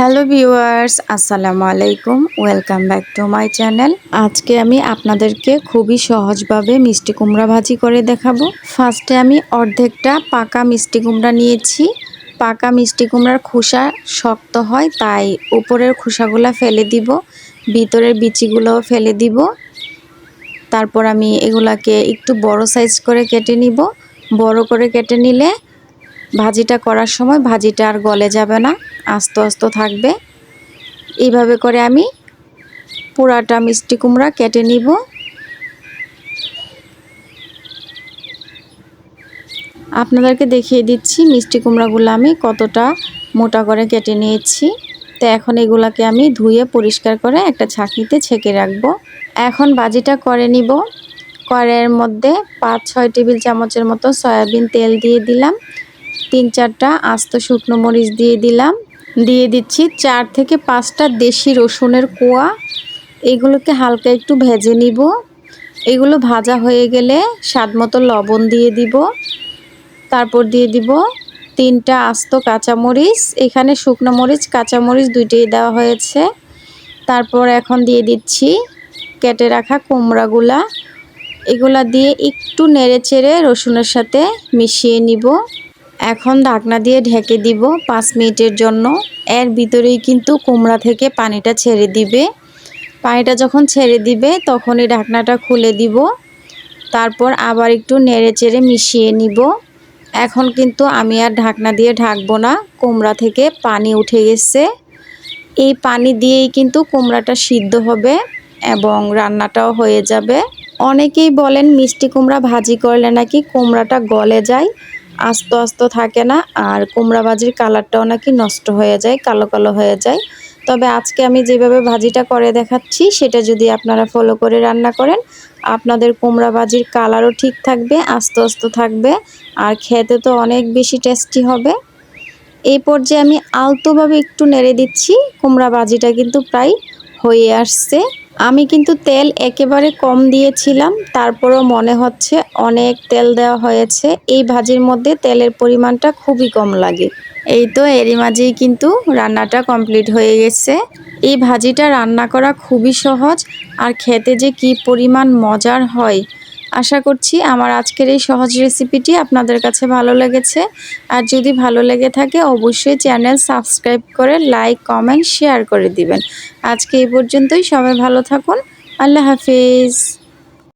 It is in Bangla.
হ্যালো ভিউয়ার্স, আসসালামু আলাইকুম। Welcome back to my channel. আজকে আমি আপনাদেরকে খুবই সহজভাবে মিষ্টি কুমড়া ভাজি করে দেখাবো। ফার্স্টে আমি অর্ধেকটা পাকা মিষ্টি কুমড়া নিয়েছি। পাকা মিষ্টি কুমড়ার খোসা শক্ত হয়, তাই উপরের খোসাগুলো ফেলে দিব, ভিতরের বিচিগুলোও ফেলে দিব। তারপর আমি এগুলাকে একটু বড় সাইজ করে কেটে নিব। বড় করে কেটে নিলে ভাজিটা করার সময় ভাজিটা আর গলে যাবে না, আস্ত আস্ত থাকবে। এইভাবে করে আমি পোড়াটা মিষ্টি কুমড়া কেটে নিব। আপনাদেরকে দেখিয়ে দিচ্ছি মিষ্টি কুমড়াগুলো আমি কতটা মোটা করে কেটে নিয়েছি। তো এখন এগুলাকে আমি ধুয়ে পরিষ্কার করে একটা ছাঁকনিতে ছেঁকে রাখব। এখন বাজিটা করে নিব। কড়াইয়ের মধ্যে পাঁচ ছয় টেবিল চামচের মতো সয়াবিন তেল দিয়ে দিলাম। তিন চারটা আস্ত শুকনো মরিচ দিয়ে দিলাম। দিয়ে দিচ্ছি চার থেকে পাঁচটা দেশি রসুনের কোয়া। এগুলোকে হালকা একটু ভেজে নিব। এগুলো ভাজা হয়ে গেলে স্বাদ মতো লবণ দিয়ে দিব। তারপর দিয়ে দিব তিনটা আস্ত কাঁচামরিচ। এখানে শুকনো মরিচ, কাঁচামরিচ দুইটাই দেওয়া হয়েছে। তারপর এখন দিয়ে দিচ্ছি কেটে রাখা কুমড়াগুলা। এগুলা দিয়ে একটু নেড়ে চেড়ে রসুনের সাথে মিশিয়ে নিব। এখন ঢাকনা দিয়ে ঢেকে দিব পাঁচ মিনিটের জন্য। এর ভিতরেই কিন্তু কুমড়া থেকে পানিটা ছেড়ে দিবে। পানিটা যখন ছেড়ে দিবে, তখনই ঢাকনাটা খুলে দিব। তারপর আবার একটু নেড়ে চেড়ে মিশিয়ে নিব। এখন কিন্তু আমি আর ঢাকনা দিয়ে ঢাকবো না, কুমড়া থেকে পানি উঠে গেছে। এই পানি দিয়েই কিন্তু কুমড়াটা সিদ্ধ হবে এবং রান্নাটাও হয়ে যাবে। অনেকেই বলেন, মিষ্টি কুমড়া ভাজি করলে নাকি কুমড়াটা গলে যায়? আস্ত আস্ত থাকে না, আর কুমড়া ভাজির কালারটাও নাকি নষ্ট হয়ে যায়, কালো কালো হয়ে যায়। তবে আজকে আমি যেভাবে ভাজিটা করে দেখাচ্ছি, সেটা যদি আপনারা ফলো করে রান্না করেন, আপনাদের কুমড়া ভাজির কালারও ঠিক থাকবে, আস্ত আস্ত থাকবে, আর খেতে তো অনেক বেশি টেস্টি হবে। এই পর্যায়ে আমি আলতোভাবে একটু নেড়ে দিচ্ছি, কুমড়া ভাজিটা কিন্তু প্রায় হয়ে আসছে। আমি কিন্তু তেল একেবারে কম দিয়েছিলাম, তারপরও মনে হচ্ছে অনেক তেল দেওয়া হয়েছে। এই ভাজির মধ্যে তেলের পরিমাণটা খুবই কম লাগে। এই তো এরই মাঝেই কিন্তু রান্নাটা কমপ্লিট হয়ে গেছে। এই ভাজিটা রান্না করা খুবই সহজ, আর খেতে যে কি পরিমাণ মজার হয় আশা করছি আমার আজকের এই সহজ রেসিপিটি আপনাদের কাছে ভালো লেগেছে। আর যদি ভালো লেগে থাকে, অবশ্যই চ্যানেল সাবস্ক্রাইব করে লাইক কমেন্ট শেয়ার করে দিবেন। আজকে এই পর্যন্তই। সবাই ভালো থাকুন। আল্লাহ হাফিজ।